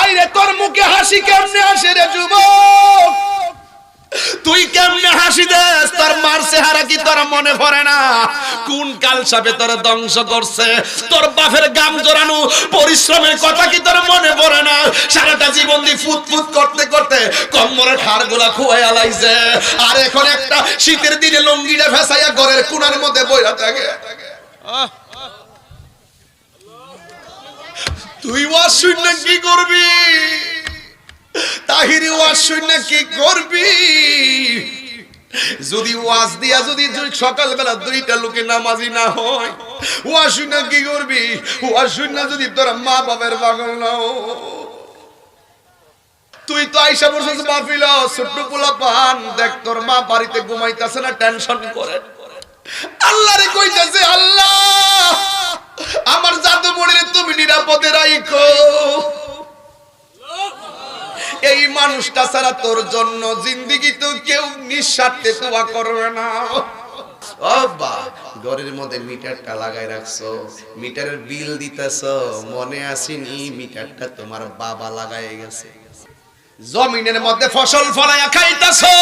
আইরে তোর মুখে হাসি কেমনে আসে রে যুবক? তুই কেমনে হাসি দেস? তোর মার চেহারা কি তোর মনে পড়ে না? কোন কাল সাপে তোর ধ্বংস করছে? তোর বাপের গাম জোরানো পরিশ্রমের কথা কি তোর মনে পড়ে না? সারাটা জীবন দিয়ে ফুট ফুট করতে করতে কম্বরের হাড়গুলা খুয়াই আলাইছে। আর এখন একটা শীতের দিনে লঙ্গিটা ফেসাইয়া ঘরের কোনার মধ্যে বইরা থাকে। তুই ওয়াজ শুনলে কি করবি? তাহিরি ওয়াজ শুনলে কি করবি? যদি ওয়াজ দিয়া যদি সকালবেলা দুইটা লোকে নামাজি না হয় ওয়াজ শুনে কি করবি? ওয়াজ শুনে যদি তোর মা বাবার পাগল না হয়। তুই তো আইসা বসেছ মাহফিল ছোট্ট পোলা পান দেখ তোর মা বাড়িতে ঘুমাইতেছে না, টেনশন করে। আল্লাহ রে কইতাছে, আল্লাহ, আমার জাদু মনে তুমি নিরাপদে রাখো এই মানুষটা ছাড়া তোর জন্য জিন্দিগি তো কেউ নিঃস্বার্থে দোয়া করবে না। ঘরের মধ্যে মিটারটা লাগাই রাখছো, মিটারের বিল দিতেছো, মনে আসেনি মিটারটা তোমার বাবা লাগাই গেছে। জমিনের মধ্যে ফসল ফলাইয়া খাইতাছো।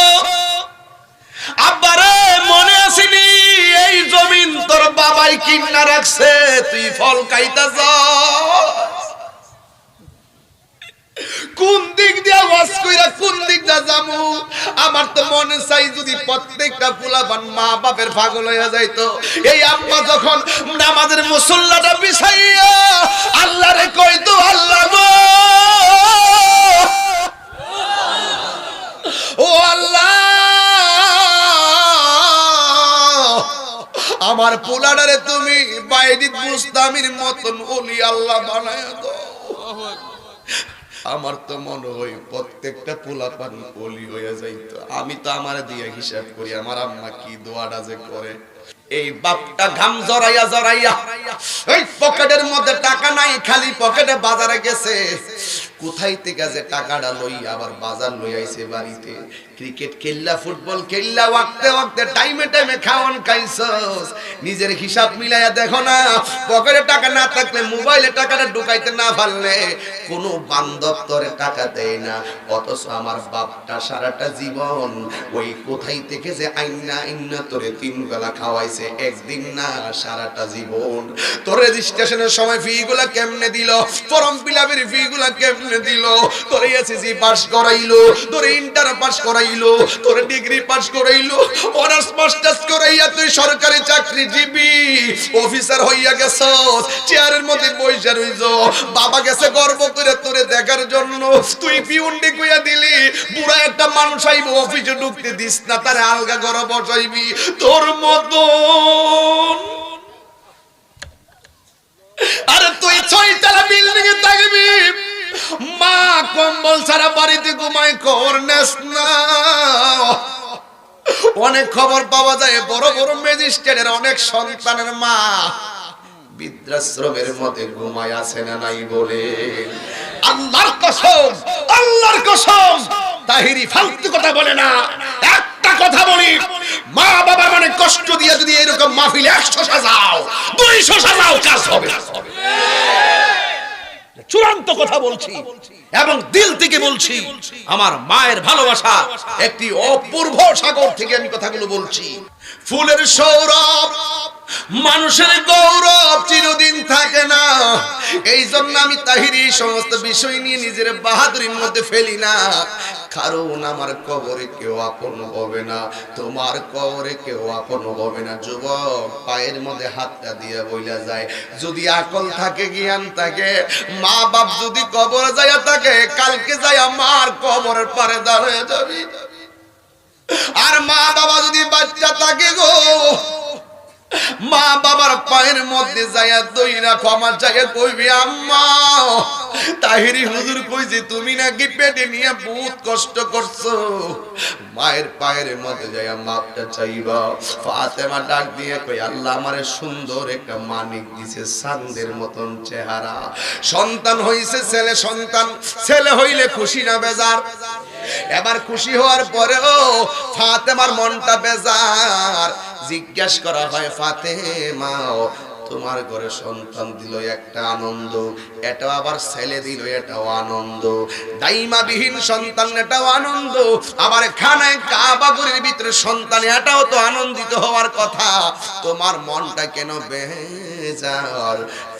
আব্বারে মনে আসেনি এই জমিন তোর বাবাই কিনা রাখছে, তুই ফল খাইতাছ। কোন দিক দিয়া ওয়াজ কইরা কোন দিক দিয়া যামু? আমার তো মনে চাই যদি প্রত্যেকটা ফুলাবান মা বাপের পাগল হইয়া যাইতো। এই আম্মা যখন নামাজের মুসল্লাটা বিছাইয়া আল্লাহরে কইতো, আল্লাহ আমার পোলাডারে তুমি বাইরিত মুস্তামির মতন ওলি আল্লাহ বানায় দাও। আমার তো মনে হয় প্রত্যেকটা পোলাপান ওলি হয়ে যাইতো। আমি তো আমার দিয়ে হিসাব করি, আমার আম্মা কি দোয়াটা যে করে। এই বাপটা ঘাম জড়াইয়া জড়াইয়া এই পকেটের মধ্যে টাকা নাই, খালি পকেটে বাজারে গেছে। কোথায় থেকে যে টাকাটা লই আবার বাজার লই আইছে বাড়িতে? ক্রিকেট খেললা, ফুটবল খেললা, ওয়াক্তে ওয়াক্তে টাইমে টাইমে খাওয়ান খাইছস। নিজের হিসাব মিলাইয়া দেখো না, পকেটে টাকা না থাকলে মোবাইলে টাকাটা ঢুকাইতে না পারলে কোনো বান্ধব তোরে টাকা দেয় না। অথচ আমার বাপটা সারাটা জীবন ওই কোথায় থেকে যে আইনা আইনা তোরে তিন বেলা খাওয়াইছে, একদিন না সারাটা জীবন। তোর রেজিস্ট্রেশনের সময় ফি গুলা কেমনে দিল? ফর্ম ফিলাপের ফি গুলা কেমনে দিল, তোর এসএসসি পাস করাইলো, তোর ইন্টার পাস করাইলো, তোর ডিগ্রি পাস করাইলো অনার্স মাস্টার্স করাইয়া তুই সরকারি চাকরিজীবী। অফিসার হইয়া গেছস চেয়ারের মধ্যে বইসা রইছ। বাবা গেছে গর্ব করে তোরে দেখার জন্য। তুই পিউন্ডি কইয়া দিলি, বুড়া একটা মানুষ আইব অফিসে ঢুকতে দিস না, তারে আলগা ঘরে বসাইবি। তোর মতন। আরে তুই ছয়তলা বিল্ডিং এ থাকবি। মা কম্বল সারা বাড়িতে ঘুমায় নেস না। অনেক খবর পাওয়া যায়, বড় বড় ম্যাজিস্ট্রেটের অনেক সন্তানের মা বৃদ্ধাশ্রমের মধ্যে ঘুমায় আছে না নাই বলে। আল্লাহর কসম আল্লাহর কসম, তাহিরি ফালতু কথা বলে না। একটা কথা বলি, মা বাবা মানে কষ্ট দিয়ে যদি এরকম মাহফিল একশো সাজাও, দুইশো সাজাও, কাজ হবে। চূড়ান্ত কথা বলছি এবং দিল থেকে বলছি আমার মায়ের ভালোবাসা। একটি অপূর্ব সাগর থেকে আমি কথাগুলো বলছি। ফুলের সৌরভ, মানুষের গৌরব চিরদিন থাকে না। এই জন্য আমি তাহিরি সমস্ত বিষয় নিয়ে নিজের বাহাদুরির মধ্যে ফেলি না। কারণ আমার কবরে কেউ আপন হবে না। তোমার কবরে কেউ আপন হবে না। যুবক, পায়ের মধ্যে হাতটা দিয়ে বইলা যায়। যদি আকল থাকে, জ্ঞান থাকে মা বাপ যদি কবরে যায় থাকে, কালকে যায় আমার কবরের পারে দাঁড়িয়ে যাবি। আর মা বাবা যদি বাচ্চা থাকে গো, মা বাবার পায়ের মধ্যে যাইয়া দই রাখো আমার জায়গা কইবি, আম্মা, তাহিরি হুজুর কইছে, তুমি নাকি পেটে নিয়ে বহুত কষ্ট করছ। মায়ের পায়ের মধ্যে যাইয়া মাপটা চাইবা। ফাতেমা ডাক দিয়ে কই আল্লাহ আমারে সুন্দর একটা মানিক দিছে সান্দের মতন চেহারা। সন্তান হইছে, ছেলে সন্তান, ছেলে হইলে খুশি না বেজার। এবার খুশি হওয়ার পরেও ফাতেমার মনটা বেজার। জিজ্ঞাসা করা হয়, ফাতেমা তোমার ঘরে সন্তান দিল একটা আনন্দ এটা আবার ছেলে দিল, এটাও আনন্দ। দাইমা বিহীন সন্তান, এটাও আনন্দ। আবার খানায় কাবাগুরির ভিতরে সন্তান, এটাও তো আনন্দিত হওয়ার কথা। তোমার মনটা কেন বেজার?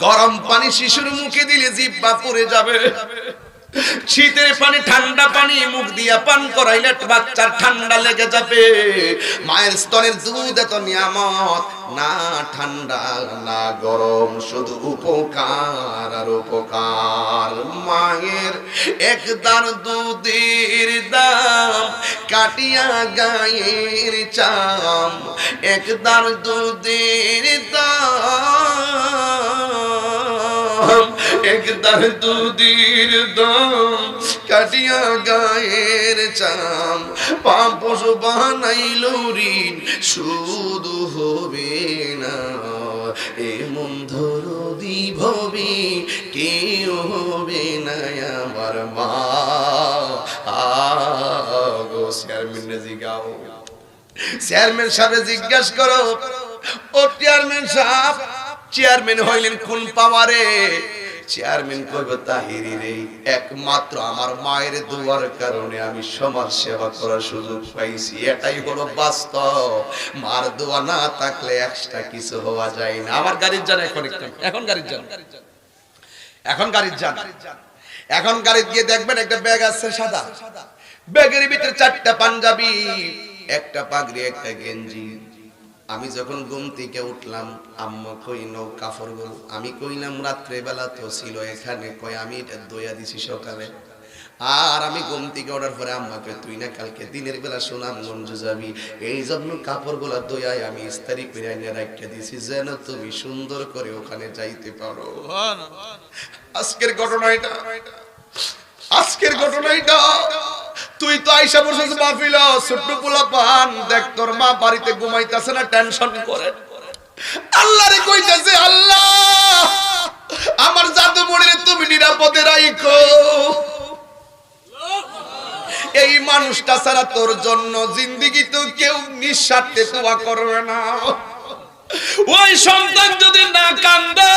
গরম পানি শিশুর মুখে দিলে জিব্বা পড়ে যাবে। শীতের পানি, ঠান্ডা পানি, মুখ দিয়া পান করাইলে বাচ্চার ঠান্ডা লেগে যাবে। মায়ের স্তনের দুধ এত নিয়ামত, না ঠান্ডা, না গরম, শুধু উপকার আর উপকার। মায়ের একদার দুধের দাম, কাটিয়া গায়ের চাম। একদার দুধের একদার দুধের দাম, কাটিয়া গায়ের চাম। পাপস বানাইল ঋণ, শুধু হবে না। এ মন্ধর দিভবে, কেউ হবে না আমার মা। আগো চেয়ারম্যান জিগাও। চেয়ারম্যান সাহেব জিজ্ঞাসা করো, ও চেয়ারম্যান সাহেব, চেয়ারম্যান হইলেন কোন পাওয়ারে? চেয়ারম্যান কইবে তাহিরি রে একমাত্র আমার মায়ের দুয়ার কারণে আমি সমাজ সেবা করার সুযোগ পাইছি। এটাই হলো বাস্তব। মার দোয়া না থাকলে এক্সট্রা কিছু হওয়া যায় না। আমার গাড়ির যান এখন একটু। এখন গাড়ির যান। এখন গাড়ির যান। এখন গাড়ি গিয়ে দেখবেন একটা ব্যাগ আছে সাদা। ব্যাগের ভিতরে চারটা পাঞ্জাবি, একটা পাগড়ি, একটা গেঞ্জি। আমি যখন ঘুম থেকে উঠলাম আম্মা কইন কাপড়গুলো আমি কইলাম রাত্রে বেলা তো ছিল এখানে। কই আমি এটা দইয়া দিছি সকালে। আর আমি ঘুম থেকে ওঠার পরে আম্মাকে তুই না কালকে দিনের বেলা শোনাম গঞ্জ যাবি। এই জন্য কাপড়গুলো দইয়াই আমি ইস্তারি করে এনে রাখিয়ে দিছি যেন তুমি সুন্দর করে ওখানে যাইতে পারো। আজকের ঘটনা এটা আজকের ঘটনা এটা তুই তো আইসা বসেছিস মাহফিল, ছোট্ট পোলা পান দেখ তোর মা বাড়িতে ঘুমাইতেছে না, টেনশন করে। আল্লাহরে কইতেছে, আল্লাহ, আমার জাদু মরে তুমি নিরাপদে রাইখো। এই মানুষটা ছাড়া তোর জন্য জিন্দিগি তো কেউ নিঃস্বার্থে দোয়া করবে না। ওই সন্তান যদি না কান্দে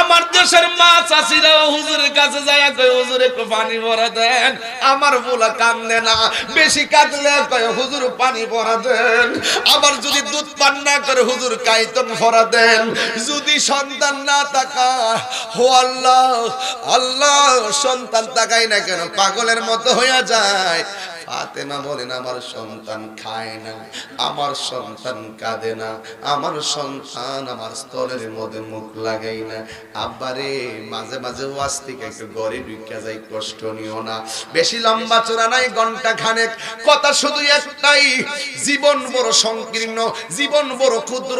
আমার দেশের মা চাষিরা হুজুরের কাছে যায় কয়, হুজুর, একটু পানি ভরা দেন। আমার বলা কান্দে না, বেশি কাঁদলে কয়, হুজুর, পানি ভরা দেন। আবার যদি দুধ পান না করে, হুজুর, কাইতন ভরা দেন। যদি সন্তান না থাকা, হো আল্লাহ আল্লাহ, সন্তান তাকাই না কেন? পাগলের মতো হইয়া যায়। ফাতেমা বলেন আমার সন্তান খায় না, আমার সন্তান কাঁদে না, আমার সন্তান আমার স্তরের মধ্যে মুখ লাগাই না। আব্বারে মাঝে মাঝে ওয়াজ থেকে একটু গড়ে ঢুকে যাই, কষ্ট নিও না। বেশি লম্বা চোরা নাই, ঘণ্টা খানেক, কথা শুধু একটাই, জীবন বড় সংকীর্ণ, জীবন বড় ক্ষুদ্র,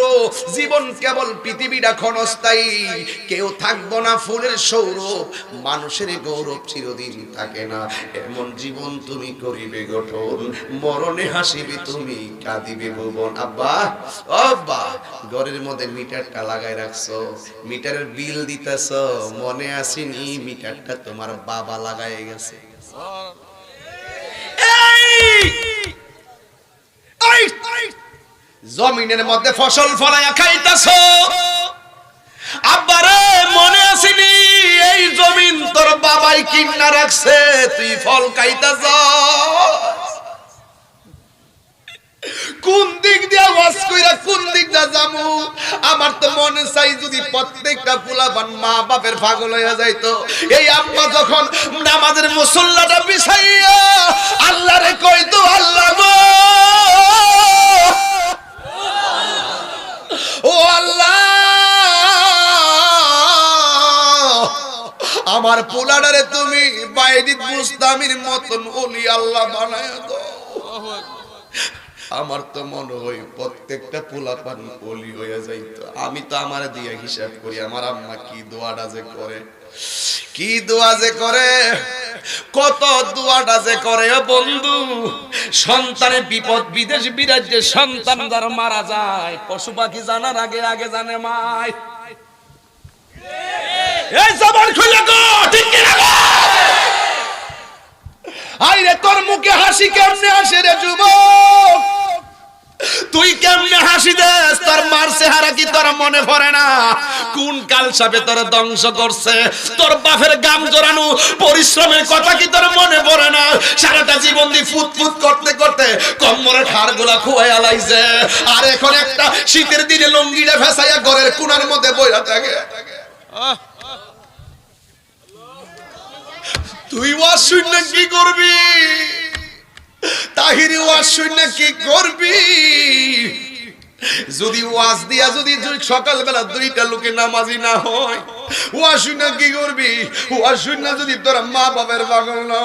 জীবন কেবল পৃথিবীটা ক্ষণস্থায়ী। কেউ থাকব না ফুলের সৌরভ, মানুষের গৌরব চিরদিন থাকে না। এমন জীবন তুমি করিবে গঠন, মরণে হাসিবে তুমি, কাঁদিবে ভুবন। আব্বা আব্বা, ঘরের মধ্যে মিটারটা লাগাই মিটারের বিল দিতেছ, মনে মিটারটা তোমার বাবা লাগাই গেছে! জমিনের মধ্যে ফসল ফলাইয়া খাইতাছ। আব্বারে মনে আসেনি এই জমিন তোর বাবাই কিনা রাখছে, তুই ফল খাইতাছ। কোন দিক দিয়া ওয়াজ কইরা কোন দিক দিয়া যামু? আমার তো মনে চাই যদি প্রত্যেকটা পোলাপান মা বাপের পাগল হইয়া যাইতো। এই আম্মা যখন নামাজের মুসল্লাটা বিছাইয়া আল্লাহরে আমার পোলাডারে তুমি বাইদিত মুস্তামির মতন ওলি আল্লাহ বানায় দাও। আমার তো মনে হয় প্রত্যেকটা পোলাপান অলি হয়ে যাইতো। আমি তো আমার দিয়ে হিসাব করি, আমার আম্মা কি দোয়াটা যে করে? কি দোয়া যে করে? কত দোয়াটা যে করে? বন্ধু, সন্তানের বিপদ, বিদেশ বিরাজ্যে সন্তান যারা মারা যায়, পশু পাখি জানার আগে আগে জানে মায়। এই কথা কি তোর মনে পড়ে না? সারাটা জীবন দিয়ে ফুট ফুট করতে করতে কম্বরের হাড়গুলা খুয়াই আলাইছে। আর এখন একটা শীতের দিনে লঙ্গিটা ফেসাইয়া ঘরের কোনার মধ্যে বইরা থাকে। তুই ওয়াজ শূন্য কি করবি? তাহিরি ওয়াজ শূন্য কি করবি? যদি ওয়াজ দিয়া যদি সকালবেলা দুইটা লোকে নামাজি না হয়, ওয়াজ শূন্য কি করবি? ওয়াজ শূন্য যদি তোর মা বাবার পাগল না।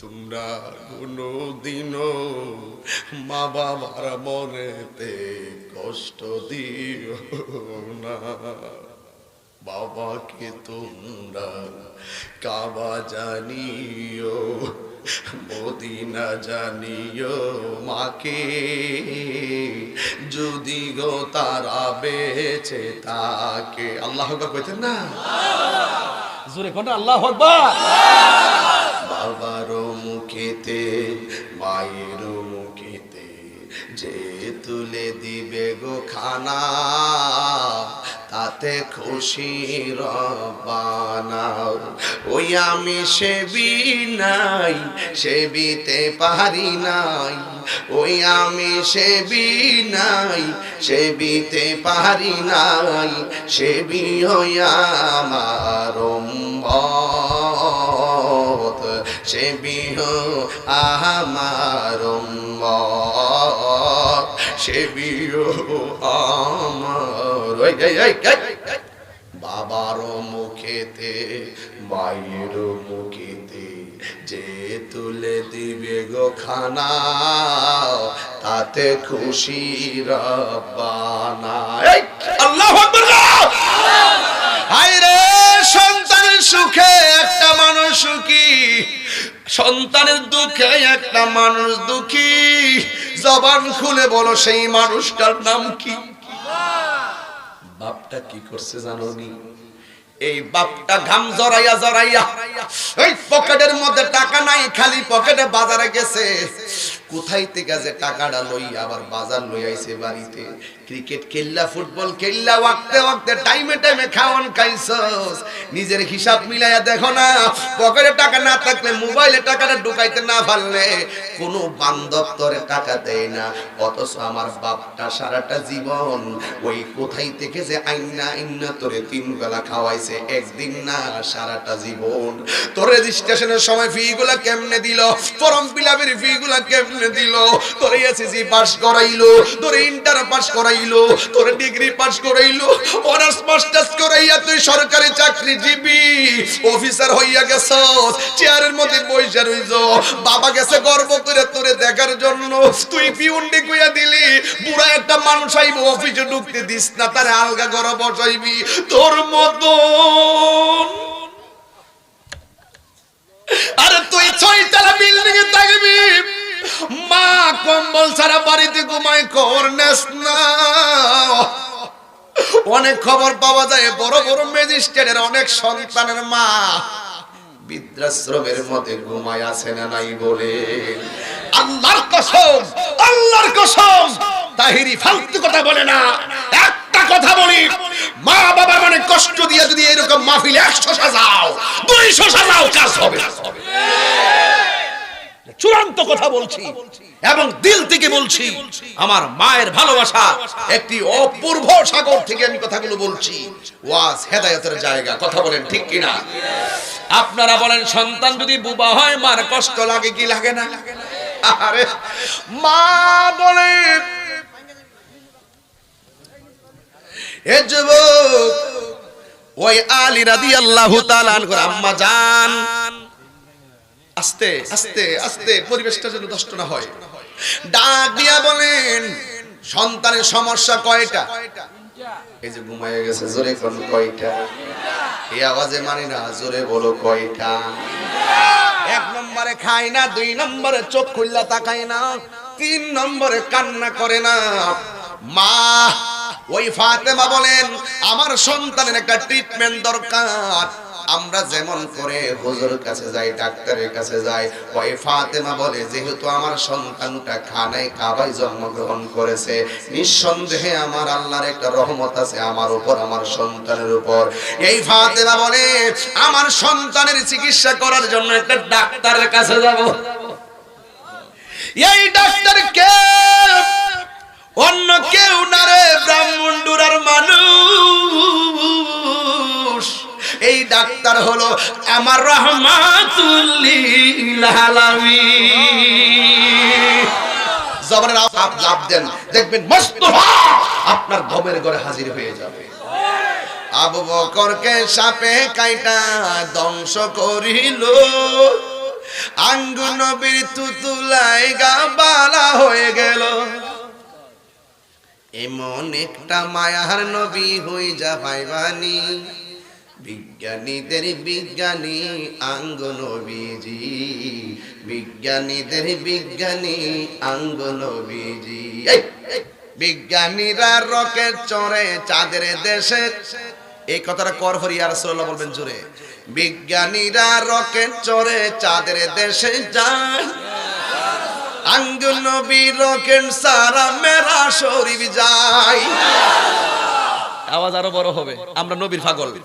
তোমরা কোনো দিনও মা বাবার মনেতে কষ্ট দিও না। বাবাকে তোমরা কাবা জানিও মদিনা জানিও মাকে। যদি গো তারা বেছে তাকে আল্লাহ আকবার কইতেন না? জোরে কোনটা আল্লাহ আকবার। বাবারও মুখেতে মায়েরও মুখেতে যে তুলে দিবে গো খানা। তাতে খুশি রবানা ওই আমি সেবি নাই, সেবিতে পারি নাই। ওই আমি সেবি নাই, সেবিতে পারি নাই। সেবি হইয়া আমার বিহ আমার উম্মত। সে বিহ আমার ওই, এই, এই, এই, এই। বাবার মুখেতে মায়ের মুখেতে যে তুলে দিবে গো খানা তাতে খুশি আল্লাহু হায়রে সন্তানের সুখে একটা মানুষ সুখী সন্তানের দুঃখে একটা মানুষ দুঃখী। জবান খুলে বলো সেই মানুষটার নাম কি? বাপটা কি করছে জানো নি এই বাপটা ঘাম জড়াইয়া জড়াইয়া এই পকেটের মধ্যে টাকা নাই, খালি পকেটে বাজারে গেছে। কোথায় থেকে যে টাকাটা লই আবার বাজার লই আইছে বাড়িতে? ক্রিকেট খেললা, ফুটবল খেললা, ওয়াক্তে ওয়াক্তে টাইমে টাইমে খাওয়ান খাইছস। নিজের হিসাব মিলাইয়া দেখো না, পকেটে টাকা না থাকলে, মোবাইলে টাকাটা ঢুকাইতে না পারলে কোনো বান্ধব তোরে টাকা দেয় না। অথচ আমার বাপটা সারাটা জীবন ওই কোথায় থেকে যে আইনা আইনা তোরে তিন বেলা খাওয়াইছে। একদিন না সারাটা জীবন। তোর রেজিস্ট্রেশনের সময় ফি গুলা কেমনে দিল? ফর্ম ফিলাপের ফি গুলা কেমনে দিল? তোর এসএসসি পাস করাইলো, তোর ইন্টার পাস করাইলো, তোর ডিগ্রি পাস করাইলো অনার্স মাস্টার্স করাইয়া তুই সরকারি চাকরিজীবী। অফিসার হইয়া গেছস চেয়ারের মধ্যে বইসা রইছ। বাবা গেছে গর্ব করে তোরে দেখার জন্য। তুই পিউন্ডি কইয়া দিলি, বুড়া একটা মানুষ আইব অফিসে ঢুকতে দিস না, তারে আলগা ঘর বসাইবি। তোর আরে তুই ছয়তলা বিল্ডিং এ থাকবি। মা কম্বল ছাড়া বাড়িতে ঘুমাই করনেস না। অনেক খবর পাওয়া যায়, বড় বড় ম্যাজিস্ট্রেটের অনেক সন্তানের মা। বৃদ্ধাশ্রমের মধ্যে ঘুমায় আছে না নাই বলে। আল্লাহর কসম আল্লাহর কসম। তাহিরি ফালতু কথা বলে না। একটা কথা বলি, মা বাবা মানে কষ্ট দিয়ে যদি এরকম মাহফিল একশো সাজাও, দুইশো সাজাও কাজ হবে। চূড়ান্ত কথা বলছি এবং দিল থেকে বলছি, আমার মায়ের ভালোবাসা একটি অপূর্ব সাগর থেকে আমি কথাগুলো বলছি। ওয়াজ হেদায়তের জায়গা, কথা বলেন ঠিক কিনা? আপনারা বলেন, সন্তান যদি বুবা হয়, মার কষ্ট লাগে কি লাগে না? আরে মা বলে, এ যুবক, ওই আলী তাআলা আনহু আম্মা আস্তে আস্তে আস্তে পরিবেশটা যেন না হয়। ডাক দিয়া বলেন, সন্তানের সমস্যা কয়টা? এই যে ঘুমায় গেছে, জোরে কোন কয়টা? এই আওয়াজে মানে না, জোরে বলো কয়টা? নম্বরে খায় না, দুই নম্বরে চোখ খুললা তাকায় না, তিন নম্বরে কান্না করে না। মা ওই ফাতেমা বলেন, আমার সন্তানের একটা ট্রিটমেন্ট দরকার। আমরা যেমন করে হুজুর কাছে যাই, ডাক্তারের কাছে যাই, ওই ফাতেমা বলে, যেহেতু আমার সন্তানটা খানায় কাবায় জন্মগ্রহণ করেছে, নিঃসন্দেহে আমার আল্লাহর একটা রহমত আছে আমার উপর, আমার সন্তানের উপর। এই ফাতেমা বলে, আমার সন্তানের চিকিৎসা করার জন্য একটা ডাক্তারের কাছে যাব। এই ডাক্তার কে? অন্য কেউ না রে ব্রাহ্মণডুরার মানুষ। এই ডাক্তার হলো আমার রহমাতুল্লিল আলামিন। জবরের লাভ দেন। দেখবেন মোস্তফা আপনার ধমের ঘরে হাজির হয়ে যাবে। আবু বকরকে সাপে কাইটা ধ্বংস করিল। আঙ্গু নবীর তুতুলাই গা বালা হয়ে গেল। এমন একটা মায়ার নবী হই যা ভাইবানি। বিজ্ঞানীদের বিজ্ঞানী, আঙ্গ নবীজি। বিজ্ঞানীদের বিজ্ঞানী, আঙ্গ নবীজি। বিজ্ঞানীরা রকেট চড়ে চাঁদের দেশে। এই কথাটা কর হরি আর রাসূলুল্লাহ বলবেন জোরে। বিজ্ঞানীরা রকেট চড়ে চাঁদের দেশে যায়। আঙ্গ নবী রকেট সারা মেরা শরীফ যায়। আওয়াজ আরও বড় হবে। আমরা নবীর পাগল।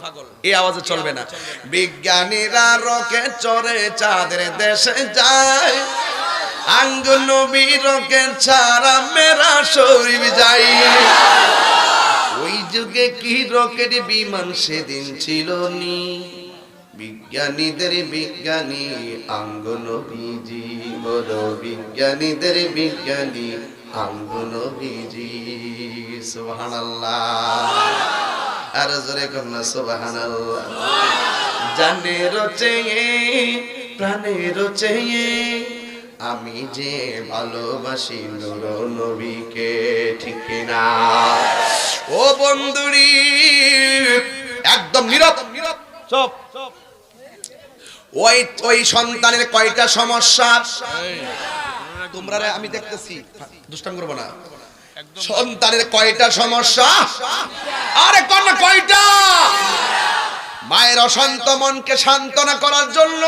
এই আওয়াজে চলবে না। বিজ্ঞানীরা রকেট চড়ে চাঁদের দেশে যায়। আঙ্গ নবী রকেট ছাড়া মেরা শরীফ যাই ওই যুগে কি রকেট বিমান সেদিন ছিল নি? বিজ্ঞানীদের বিজ্ঞানী আঙ্গ নবীজি বলো বিজ্ঞানীদের বিজ্ঞানী আঙ্গ নবীজি সুবহানাল্লাহ। আর জোরে কন্যা, সুবহানাল্লাহ। জানের চেয়ে, প্রাণের চেয়ে আমি যে ভালোবাসি নূর নবীকে, ঠিক না ও বন্ধুরি, একদম নীরব চুপ। ওই ওই সন্তানের কয়টা সমস্যা? তোমরা আমি দেখতেছি। দুষ্টাম করব না। সন্তানের কয়টা সমস্যা? আরে কোন কয়টা? মায়ের অশান্ত মনকে সান্ত্বনা করার জন্য।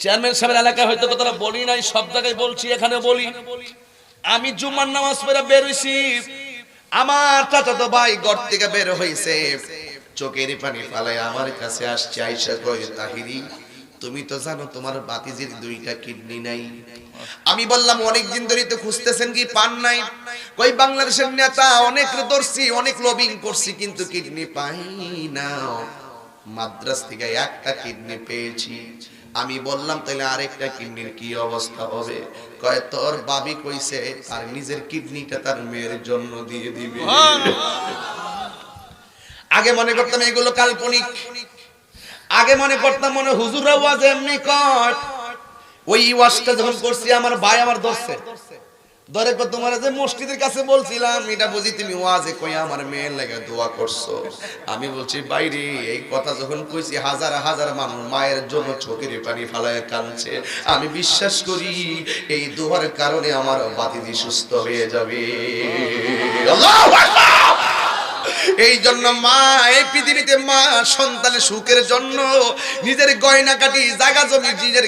চেয়ারম্যান সাহেবের এলাকায় হয়তো কথাটা বলি নাই সব জায়গায় বলছি এখানে বলি। আমি জুম্মার নামাজ পড়ে বের হইছি। আমার চাচাতো ভাই ঘর থেকে বের হইছে। চোখের পানি ফালাই আমার কাছে আসছে আইসা কই তাহিরি, তুমি তো জানো তোমার বাতিজির দুইটা কিডনি নাই। আমি বললাম অনেক দিন ধরে তো খুঁজতেছেন কি, পান নাই? কই, বাংলাদেশের নেতা, অনেক ধরছি অনেক লবিং করছি, কিন্তু কিডনি পাই না মাদ্রাস থেকে একটা কিডনি পেয়েছি। আমি বললাম, তাহলে আরেকটা কিডনির কি অবস্থা হবে? কয়, তোর বাবি কইছে আর নিজের কিডনিটা তার মেয়ের জন্য দিয়ে দিবে। আগে মনে করতাম এগুলো কাল্পনিক। আগে মনে করতাম মনে হুজুরা ওয়াজ এমনি কর। ওই ওয়াজটা যখন করছি, আমার ভাই আমার ধরছে। ধরে কো তোমার যে মসজিদের কাছে বলছিলাম, এটা বুঝি তুমি ওয়াজে কই আমার মেয়ের লাগে দোয়া করছ। আমি বলছি বাইরে এই কথা যখন কইছি, হাজার হাজার মানুষ মায়ের জন্য চোখের পানি ফালায় কাঁদছে। আমি বিশ্বাস করি, এই দোয়ার কারণে আমার বাতিদি সুস্থ হয়ে যাবে। আল্লাহু আকবার! এই জন্য মা, এই পৃথিবীতে মা সন্তানের সুখের জন্য নিজের গয়না কাটি জায়গা জমি নিজের